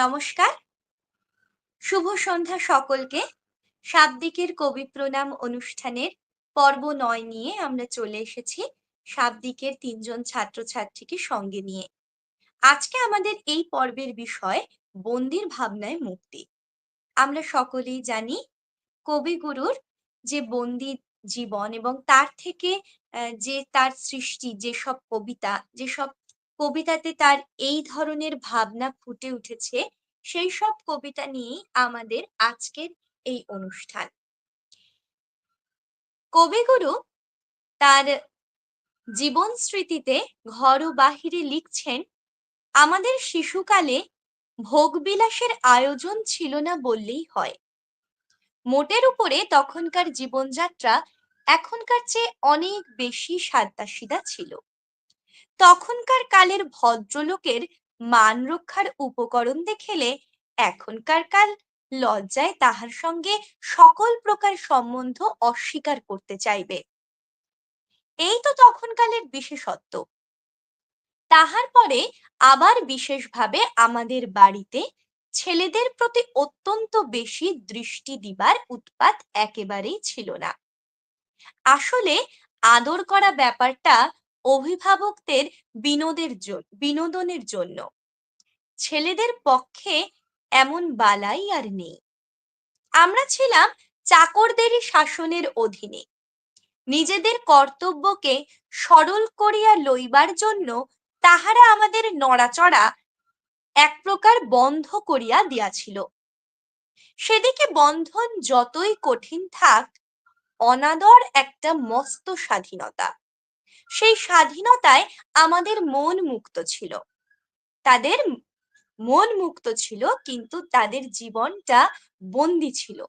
নমস্কার। শুভ সন্ধ্যা সকলকে। শাব্দিকের কবি প্রণাম অনুষ্ঠানের পর্ব নয় নিয়ে আমরা চলে এসেছি শাব্দিকের তিনজন ছাত্রছাত্রীকে সঙ্গে নিয়ে। আজকে আমাদের এই পর্বের বিষয় বন্দির ভাবনায় মুক্তি। আমরা সকলেই জানি কবিগুরুর যে বন্দি জীবন এবং তার থেকে যে তার সৃষ্টি, যেসব কবিতা, যেসব কবিতাতে তার এই ধরনের ভাবনা ফুটে উঠেছে, সেই সব কবিতা নিয়েই আমাদের আজকের এই অনুষ্ঠান। কবিগুরু তার জীবন স্মৃতিতে ঘর ও বাহিরে লিখছেন, আমাদের শিশুকালে ভোগবিলাসের আয়োজন ছিল না বললেই হয়। মোটের উপরে তখনকার জীবনযাত্রা এখনকার চেয়ে অনেক বেশি সাদাসিধা ছিল। তখনকার কালের ভদ্রলোকের মান রক্ষার উপকরণ দেখেলে এখনকার কাল লজ্জায় তাহার সঙ্গে সকল প্রকার সম্বন্ধ অস্বীকার করতে চাইবে। এই তো তখনকালের বিশেষত্ব। তাহার পরে আবার বিশেষভাবে আমাদের বাড়িতে ছেলেদের প্রতি অত্যন্ত বেশি দৃষ্টি দিবার উৎপাত একেবারেই ছিল না। আসলে আদর করা ব্যাপারটা অভিভাবকদের বিনোদের বিনোদনের জন্য। ছেলেদের পক্ষে এমন বালাই আর নেই। আমরা ছিলাম চাকরদেরই শাসনের অধীনে। নিজেদের কর্তব্যকে সরল করিয়া লইবার জন্য তাহারা আমাদের নড়াচড়া এক প্রকার বন্ধ করিয়া দিয়াছিল। সেদিকে বন্ধন যতই কঠিন থাক, অনাদর একটা মস্ত স্বাধীনতা। সেই স্বাধীনতায় আমাদের মন মুক্ত ছিল। তাদের মন মুক্ত ছিল, কিন্তু তাদের জীবনটা বন্দি ছিল।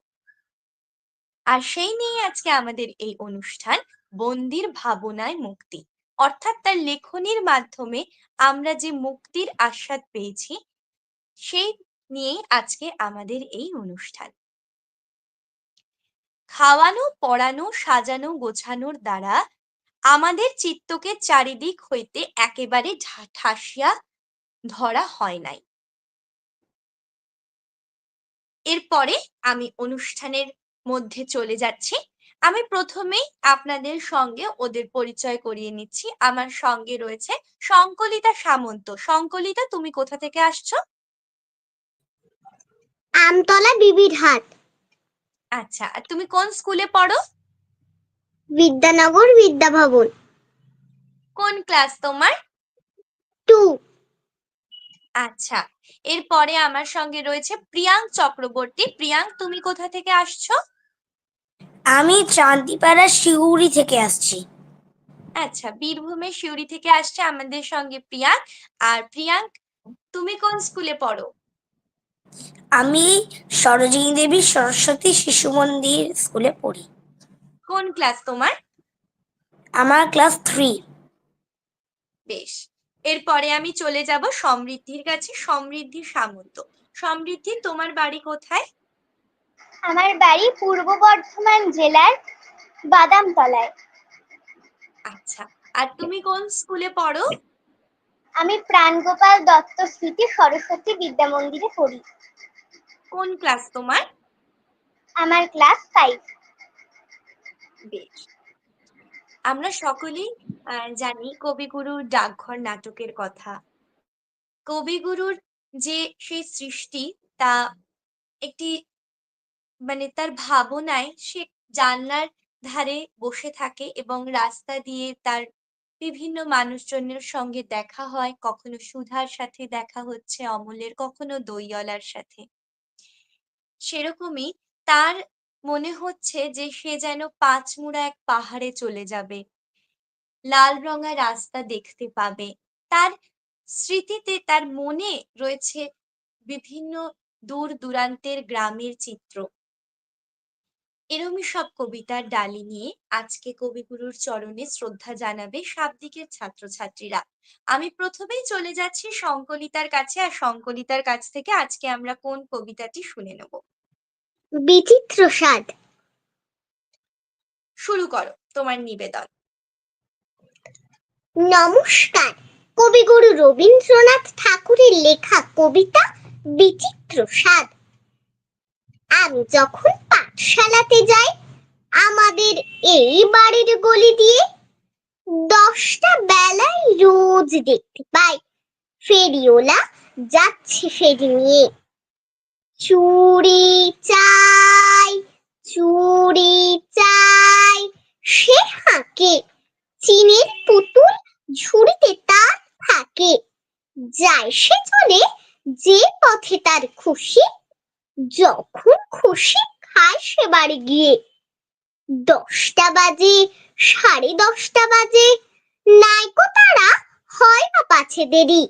আর সেই নিয়ে আজকে আমাদের এই অনুষ্ঠান, বন্দির ভাবনায় মুক্তি। অর্থাৎ তার লেখনির মাধ্যমে আমরা যে মুক্তির আস্বাদ পেয়েছি, সেই নিয়ে আজকে আমাদের এই অনুষ্ঠান। খাওয়ানো, পড়ানো, সাজানো, গোছানোর দ্বারা আমাদের চিত্তকে চারিদিক হইতে একেবারে ঠাসিয়া ধরা হয় নাই। এরপরে আমি অনুষ্ঠানের মধ্যে চলে যাচ্ছি। আমি প্রথমেই আপনাদের সঙ্গে ওদের পরিচয় করিয়ে নিচ্ছি। আমার সঙ্গে রয়েছে সংকলিতা সামন্ত। সংকলিতা তুমি কোথা থেকে আসছো? আমতলা বিবির হাট আচ্ছা আর তুমি কোন স্কুলে পড়ো? বিদ্যানগর বিদ্যাভবন। কোন ক্লাস তোমার? টু। আচ্ছা এরপরে আমার সঙ্গে রয়েছে প্রিয়াঙ্ক চক্রবর্তী। প্রিয়াঙ্ক তুমি কোথা থেকে আসছো? আমি চান্দিপাড়া শিউরি থেকে আসছি। আচ্ছা বীরভূমের সিউড়ি থেকে আসছে আমাদের সঙ্গে প্রিয়াঙ্ক। আর প্রিয়াঙ্ক তুমি কোন স্কুলে পড়ো? আমি সরোজিনী দেবী সরস্বতী শিশু মন্দির স্কুলে পড়ি। কোন ক্লাস তোমার? আমার ক্লাস থ্রি বেশ। এরপরে আমি চলে যাব সমৃদ্ধির কাছে সমৃদ্ধি সামন্ত। সমৃদ্ধি তোমার বাড়ি কোথায়? আমার বাড়ি পূর্ব বর্ধমান জেলার বাদামতলায়। আচ্ছা আর তুমি কোন স্কুলে পড়ো? আমি প্রাণগোপাল দত্ত স্মৃতি সরস্বতী বিদ্যা মন্দিরে পড়ি। কোন ক্লাস তোমার? আমার ক্লাস ফাইভ বেশ আমরা সকলেই জানি কবিগুরুর ডাকঘর নাটকের কথা। কবিগুরুর যে সেই সৃষ্টি, তা একটি মানে তার ভাবনায় সে জানলার ধারে বসে থাকে এবং রাস্তা দিয়ে তার বিভিন্ন মানুষজনের সঙ্গে দেখা হয়। কখনো সুধার সাথে দেখা হচ্ছে, অমলের, কখনো দইওয়ালার সাথে। সেরকমই তার মনে হচ্ছে যে সে যেন পাঁচমুড়া এক পাহাড়ে চলে যাবে। লাল রঙা রাস্তা দেখতে পাবে। তার স্মৃতিতে তার মনে রয়েছে বিভিন্ন দূর দূরান্তের গ্রামের চিত্র। এরমই সব কবিতার ডালি নিয়ে আজকে কবিগুরুর চরণে শ্রদ্ধা জানাবে শাব্দিকের ছাত্রছাত্রীরা। আমি প্রথমেই চলে যাচ্ছি সংকলিতার কাছে, আর সংকলিতার কাছ থেকে আজকে আমরা কোন কবিতাটি শুনে নেব? বিচিত্র স্বাদ। শুরু করো তোমার নিবেদন। নমস্কার কবিগুরু রবীন্দ্রনাথ ঠাকুরের লেখা কবিতা বিচিত্র স্বাদ। আমি যখন পাঠশালাতে যাই আমাদের এই বাড়ির গলি দিয়ে দশটা বেলায় রোজ দেখতে পাই। ফেরিওলা যাচ্ছে ফেরি নিয়ে। চুরি চাই চুরি চাই। সে হাঁকে, চিনির পুতুল ঝুড়িতে তার থাকে। যায় সে চলে যে পথে তার খুশি। যখন খুশি খায় সে বাড়ি গিয়ে। দশটা বাজে, সাড়ে দশটা বাজে। নাইকো তারা, হয় না পাছে দেরি।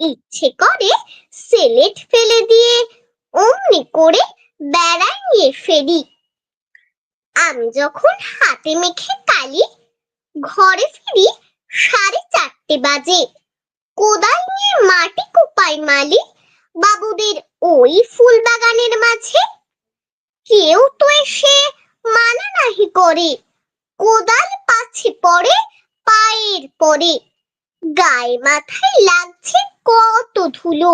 ইচ্ছে করে সেলেট ফেলে দিয়ে অমনি করে বেড়ায় নিয়ে ফেরি। আমি যখন হাতে মেখে কালি ঘরে ফিরি সাড়ে চারটে বাজে। কোদাল নিয়ে মাটি কোপাই মালি, বাবুদের ওই ফুল বাগানের মাঝে। কেউ তো এসে মানা নাহি করে, কোদাল পাছে পড়ে পায়ের পরে। গায়ে মাথায় লাগছে কত ধুলো,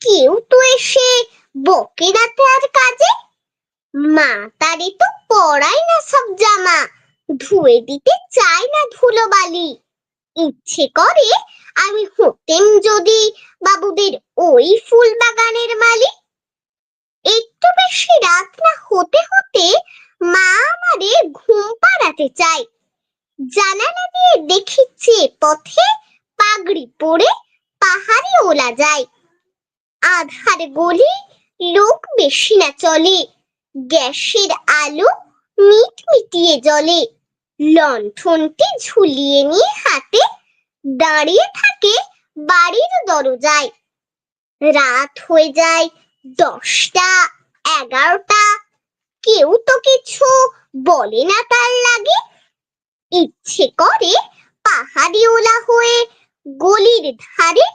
কেউ তো এসে বকে না তার কাজে? মা তারে তো পড়ায় না সব জামা। ধুয়ে দিতে চায় না ধুলো বালি। ইচ্ছে করে আমি হতেম যদি বাবুদের ওই ফুল বাগানের মালিক। একটু বেশি রাত না হতে হতে মা আমারে ঘুম পাড়াতে চায়। জানালা দিয়ে দেখিচ্ছে পথে পাগড়ি পরে পাহাড়ে ওলা যায়। আধার গলি লোক বেশি না চলে। গ্যাসের আলো মিট মিটিয়ে জ্বলে। লণ্ঠনটি ঝুলিয়ে নিয়ে হাতে দাঁড়িয়ে থাকে বাড়ির দরজায়। রাত হয়ে যায় দশটা, এগারোটা। কেউ তো কিছু বলে না তার লাগে। ইচ্ছে করে পাহাড়িওলা হয়ে গলির ধারে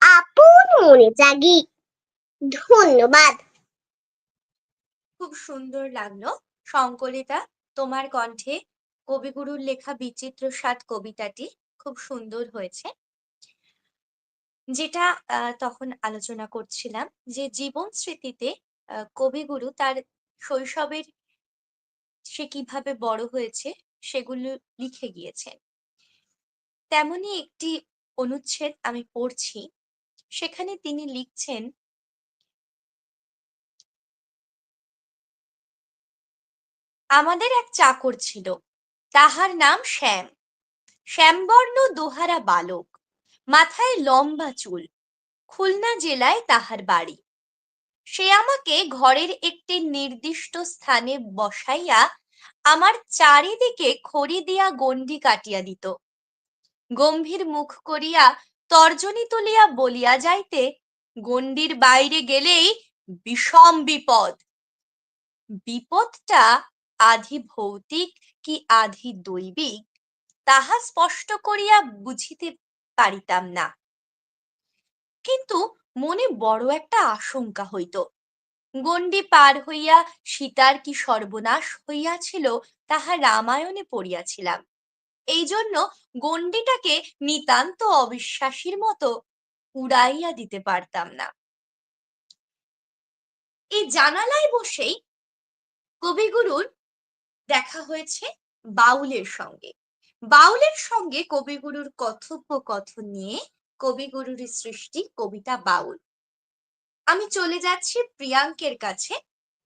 আপন মনে জাগি। ধন্যবাদ। খুব সুন্দর লাগল সংকলিতা, তোমার কণ্ঠে কবিগুরুর লেখা বিচিত্র স্বাদ কবিতাটি খুব সুন্দর হয়েছে, যেটা তখন আলোচনা করছিলাম যে জীবন স্মৃতিতে কবিগুরু তার শৈশবের সে কীভাবে বড় হয়েছে সেগুলো লিখে গিয়েছেন তেমনি একটি অনুচ্ছেদ আমি পড়ছি, সেখানে তিনি লিখছেন আমাদের এক চাকর ছিল। তাহার নাম শ্যাম। শ্যামবর্ণ দোহারা বালক। মাথায় লম্বা চুল। খুলনা জেলায় তাহার বাড়ি। সে আমাকে ঘরের একটি নির্দিষ্ট স্থানে বসাইয়া আমার চারিদিকে খড়ি দিয়া গণ্ডি কাটিয়া দিত। গম্ভীর মুখ করিয়া তর্জনী তুলিয়া বলিয়া যাইতে গণ্ডির বাইরে গেলেই বিষম বিপদ। বিপদটা আধি ভৌতিক কি আধি দৈবিক? তাহা স্পষ্ট করিয়া বুঝিতে পারিতাম না। কিন্তু মনে বড় একটা আশঙ্কা হইত। গণ্ডি পার হইয়া সীতার কি সর্বনাশ হইয়াছিল, তাহা রামায়ণে পড়িয়াছিলাম। এই জন্য গণ্ডিটাকে নিতান্ত অবিশ্বাসীর মতো উড়াইয়া দিতে পারতাম না। এই জানালায় বসেই কবিগুরুর দেখা হয়েছে বাউলের সঙ্গে। বাউলের সঙ্গে কবিগুরুর কথোপকথন নিয়ে কবিগুরুর সৃষ্টি কবিতা বাউল। আমি চলে যাচ্ছি প্রিয়াঙ্কের কাছে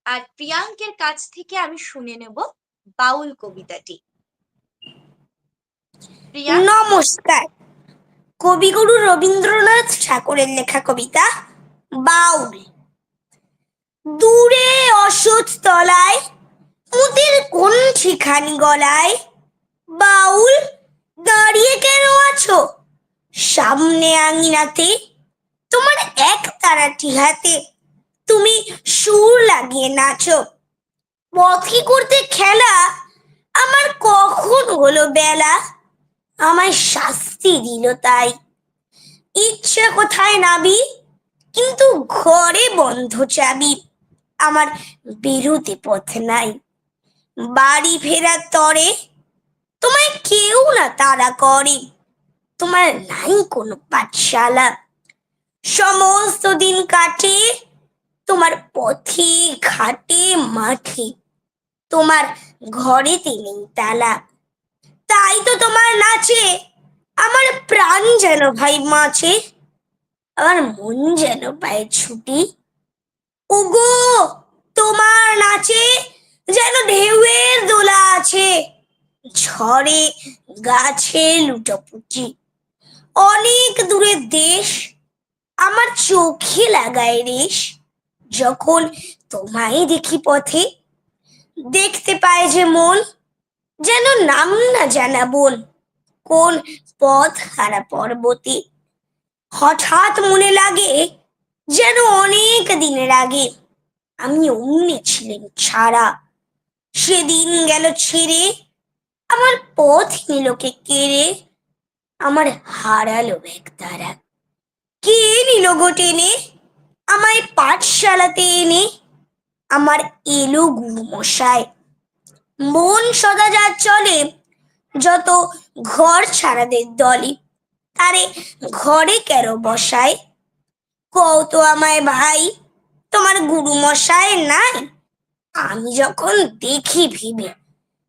আর প্রিয়াঙ্কের কাছ থেকে আমি শুনে নেব বাউল কবিতাটি। নমস্কার। কবিগুরু রবীন্দ্রনাথ ঠাকুরের লেখা কবিতা বাউল। দূরে অসৎ তলায় মুদের কোন ঠিখানি গলায়? বাউল, দাঁড়িয়ে কেন আছো? সামনে আঙিনাতে তোমার এক তারাটি হাতে তুমি সুর লাগিয়ে নাচো। পথে করতে খেলা আমার কখন হলো বেলা? আমায় শাস্তি দিল তাই। ইচ্ছে কোথায় নাবি? কিন্তু ঘরে বন্ধ চাবি। আমার বেরোতে পথ নাই। বাড়ি ফেরার তরে তোমায় কেউ না তারা করে। তোমার নাই কোনো পাঠশালা। সমস্ত দিন কাটে, তোমার পথে ঘাটে, মাঠে তোমার ঘরেতে নেই তালা। তাই তো তোমার নাচে, আমার প্রাণ যেন ভাই মাছে, আমার মন যেন পায় ছুটি। ওগো, তোমার নাচে যেন ঢেউয়ের দোলা আছে, ঝড়ে গাছে লুটোপুটি অনেক দূরে দেশ আমার চোখে লাগায় রেশ, যখন তোমায় দেখি পথে, দেখতে পায় যে মন যেন নাম না জানা বোন, কোন পথ হারা পর্বতে। হঠাৎ মনে লাগে যেন অনেক দিনের আগে আমি অমনি ছিলেন ছাড়া। সেদিন গেল ছেড়ে, আমার পথ নিলকে কেড়ে, আমার হারালো এক তারা। কে নিল গো টেনে? আমায় পাঠশালাতে এনে, আমার এলো গুরু মশাই মন সদা যা চলে, যত ঘর ছাড়াদের দলে, তারে ঘরে কেন বসায়? কও তো আমায় ভাই, তোমার গুরু মশাই নাই? আমি যখন দেখি ভেবে,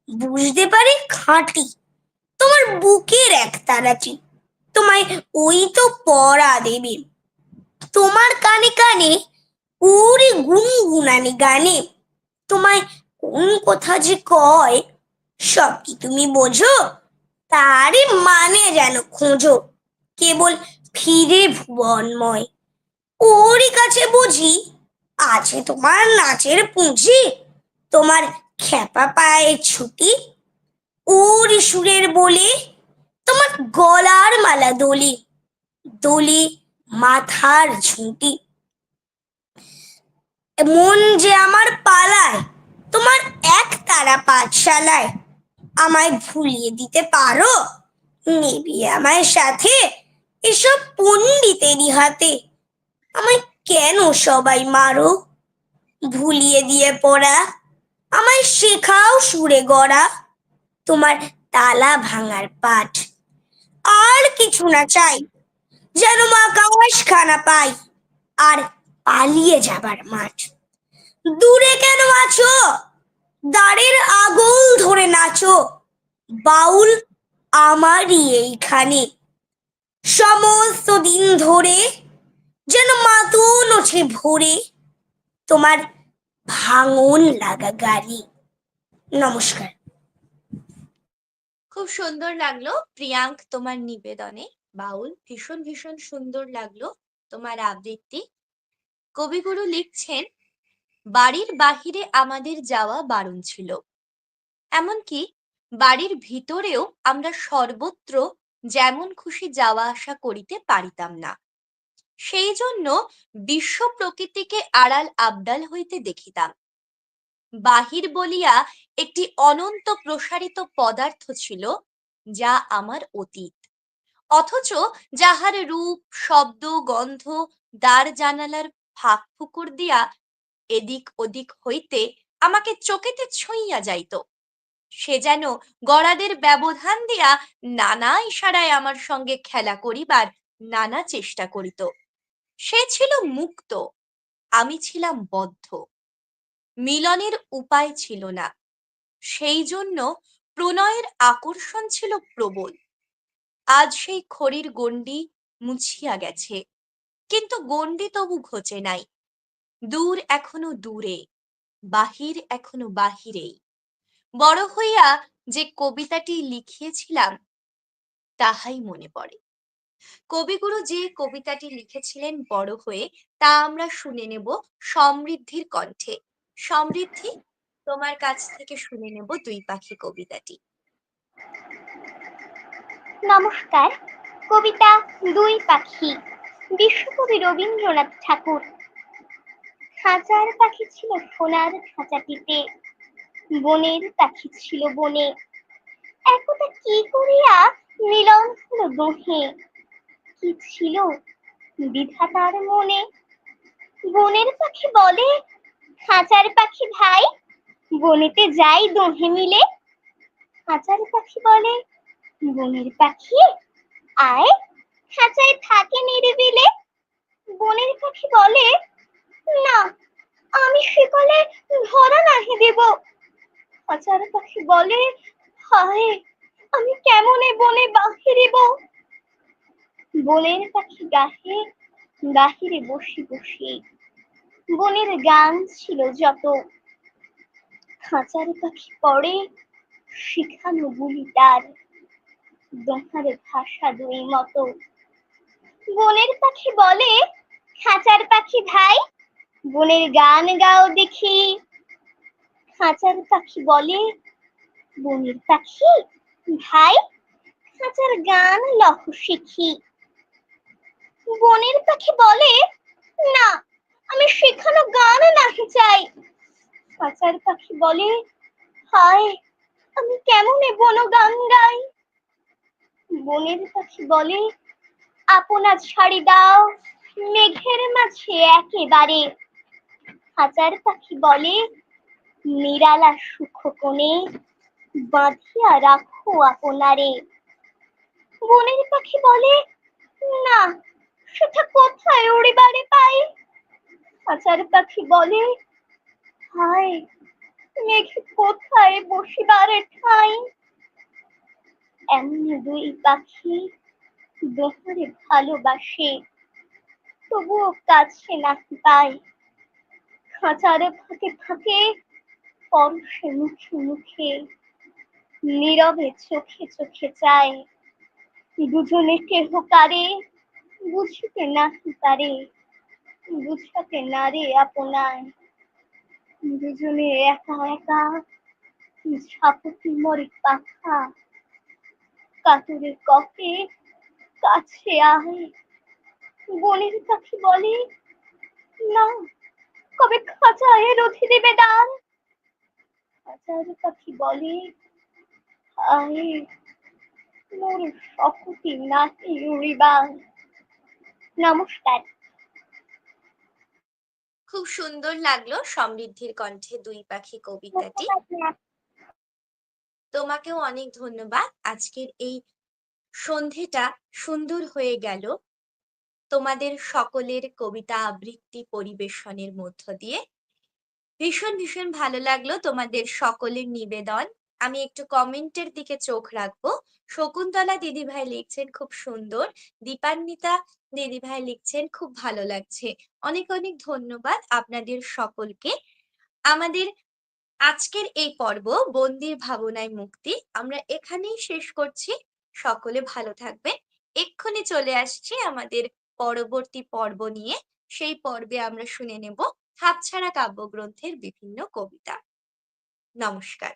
বুঝতে পারি খাঁটি। তোমার বুকের এক তারাটি তোমায় ওই তো পড়া দেবে। তোমার কানে কানে ওরে গুনগুনানি গানে। তোমায় কোন কথা যে কয়, সব কি তুমি বোঝো? তারই মানে যেন খোঁজো। কেবল ফিরে ভুবনময়। ওরই কাছে বুঝি আছে তোমার নাচের পুঁজি। তোমার খ্যাপা পায়ে ছুটি ওর সুরের বলে, তোমার গলার মালা দোলে দোলে মাথার ঝুঁটি। মন যে আমার পালায়, তোমার এক তারা পাঠশালায়, আমায় ভুলিয়ে দিতে পারো? নেবি আমায় সাথে এসব পণ্ডিতেরই হাতে। আমায় কেন সবাই মারো? ভুলিয়ে দিয়ে পড়া। আমায় শেখাও সুরে গড়া। তোমার তালা ভাঙার পাঠ। আর কিছু না চাই, যেন মা কাওয়াস খানা পাই। আর পালিয়ে যাবার মাঠ। দূরে কেন আছো? দাঁড়ের আগুল ধরে নাচো। বাউল আমারই এইখানে। সমস্ত দিন ধরে যেন মাতুন ওঠে ভোরে। তোমার ভাঙন লাগা গাড়ি। নমস্কার। খুব সুন্দর লাগল প্রিয়াঙ্ক তোমার নিবেদনে। বাউল ভীষণ ভীষণ সুন্দর লাগল তোমার আবৃত্তি। কবিগুরু লিখছেন, বাড়ির বাহিরে আমাদের যাওয়া বারণ ছিল। এমনকি বাড়ির ভিতরেও আমরা সর্বত্র যেমন খুশি যাওয়া আসা করিতে পারিতাম না। সেই জন্য বিশ্ব প্রকৃতিকে আড়াল আবডাল হইতে দেখিতাম। বাহির বলিয়া একটি অনন্ত প্রসারিত পদার্থ ছিল, যা আমার অতীত। অথচ যাহার রূপ, শব্দ, গন্ধ, দ্বার জানালার ফাঁক ফুকুর দিয়া এদিক ওদিক হইতে আমাকে চোখেতে ছুঁইয়া যাইত। সে যেন গড়াদের ব্যবধান দিয়া নানা ইশারায় আমার সঙ্গে খেলা করিবার নানা চেষ্টা করিত। সে ছিল মুক্ত, আমি ছিলাম বদ্ধ। মিলনের উপায় ছিল না, সেই জন্য প্রণয়ের আকর্ষণ ছিল প্রবল। আজ সেই খড়ির গণ্ডি মুছিয়া গেছে, কিন্তু গণ্ডি তবু ঘোচে নাই। দূর এখনও দূরে, বাহির এখনও বাহিরেই বড় হইয়া যে কবিতাটি লিখিয়েছিলাম, তাহাই মনে পড়ে। কবিগুরু যে কবিতাটি লিখেছিলেন বড় হয়ে, তা আমরা শুনে নেব সমৃদ্ধির কণ্ঠে। সমৃদ্ধি, তোমার কাছ থেকে শুনে নেব দুই পাখি কবিতাটি। নমস্কার, কবিতা দুই পাখি, বিশ্বকবি রবীন্দ্রনাথ ঠাকুর। খাঁচার পাখি ছিল সোনার খাঁচাটিতে বনের পাখি ছিল বনে। একতা কি করিয়া মিলন হলো দোহে? কি ছিল। বিধাতার মনে বনের পাখি বলে, খাঁচার পাখি ভাই, বনেতে যাই দোহে মিলে। খাঁচার পাখি বলে, বনের পাখি আয়, খাঁচায় থাকে নিরিবিলে। বনের পাখি বলে, না, আমি শিকলে ধরা নাহি দেব। খাঁচার পাখি বলে হায় আমি কেমন বনে বাহিরিব বনের পাখি গাহে বাহিরে বসি বসি। বনের গান ছিল যত। খাঁচার পাখি পড়ে, শিখানো বুলি তার। দোহার ভাষা দুই মতো। বনের পাখি বলে, খাঁচার পাখি ভাই, বনের গান গাও দেখি। খাঁচার পাখি বলে, বনের পাখি ভাই, খাঁচার গান লহ শিখি। বনের পাখি বলে, না, আমি শেখানো গান নাহি চাই। খাঁচার পাখি বলে, হায়, আমি কেমনে বন গান গাই? বনের পাখি বলে আপনার ছাড়ি দাও, মেঘের মাঝে একেবারে। হাজার পাখি বলে, নিরালা সুখ কোণে বাঁধিয়া রাখো আপনারে। বনের পাখি বলে, না সেটা কোথায় ওরে উড়িবারে পাই? হাজার পাখি বলে, হায়, মেঘে কোথায় বসিবারে ঠাই? এমন দুই পাখি দোহারে ভালোবাসে, তবুও কাছে নাকি পাই খাঁচার ফাঁকে ফাঁকে পরশে মুখে মুখে, নীরবে চোখে চোখে চায়। দুজনে কেহ কারে বুঝিতে নাহি পারে, বুঝাতে না রে আপনায় দুজনে একা একা ঝাপটি মরে পাখা কাতুরে কফে কাছে আয় বনের পাখি বলে, না, কবে খাঁচা খাঁচায় রথি দেবে দান খাঁচার পাখি বলে আয় মোর শক্তি নাহি উড়িবার নমস্কার। খুব সুন্দর লাগল সমৃদ্ধির কণ্ঠে দুই পাখি কবিতাটি। তোমাকেও অনেক ধন্যবাদ। আজকের এই সন্ধেটা সুন্দর হয়ে গেল। তোমাদের সকলের কবিতা আবৃত্তি পরিবেশনের মধ্য দিয়ে। ভীষণ ভীষণ ভালো লাগল তোমাদের সকলের নিবেদন। আমি একটু কমেন্টের দিকে চোখ রাখব। শকুন্তলা দিদিভাই লিখছেন, খুব সুন্দর। দীপান্বিতা দিদিভাই লিখছেন, খুব ভালো লাগছে। অনেক অনেক ধন্যবাদ আপনাদের সকলকে। আমাদের আজকের এই পর্ব বন্দির ভাবনায় মুক্তি। আমরা এখানেই শেষ করছি। সকলে ভালো থাকবেন। এক্ষুনি চলে আসছি আমাদের পরবর্তী পর্ব নিয়ে। সেই পর্বে আমরা শুনে নেব হাতছাড়া কাব্যগ্রন্থের বিভিন্ন কবিতা। নমস্কার।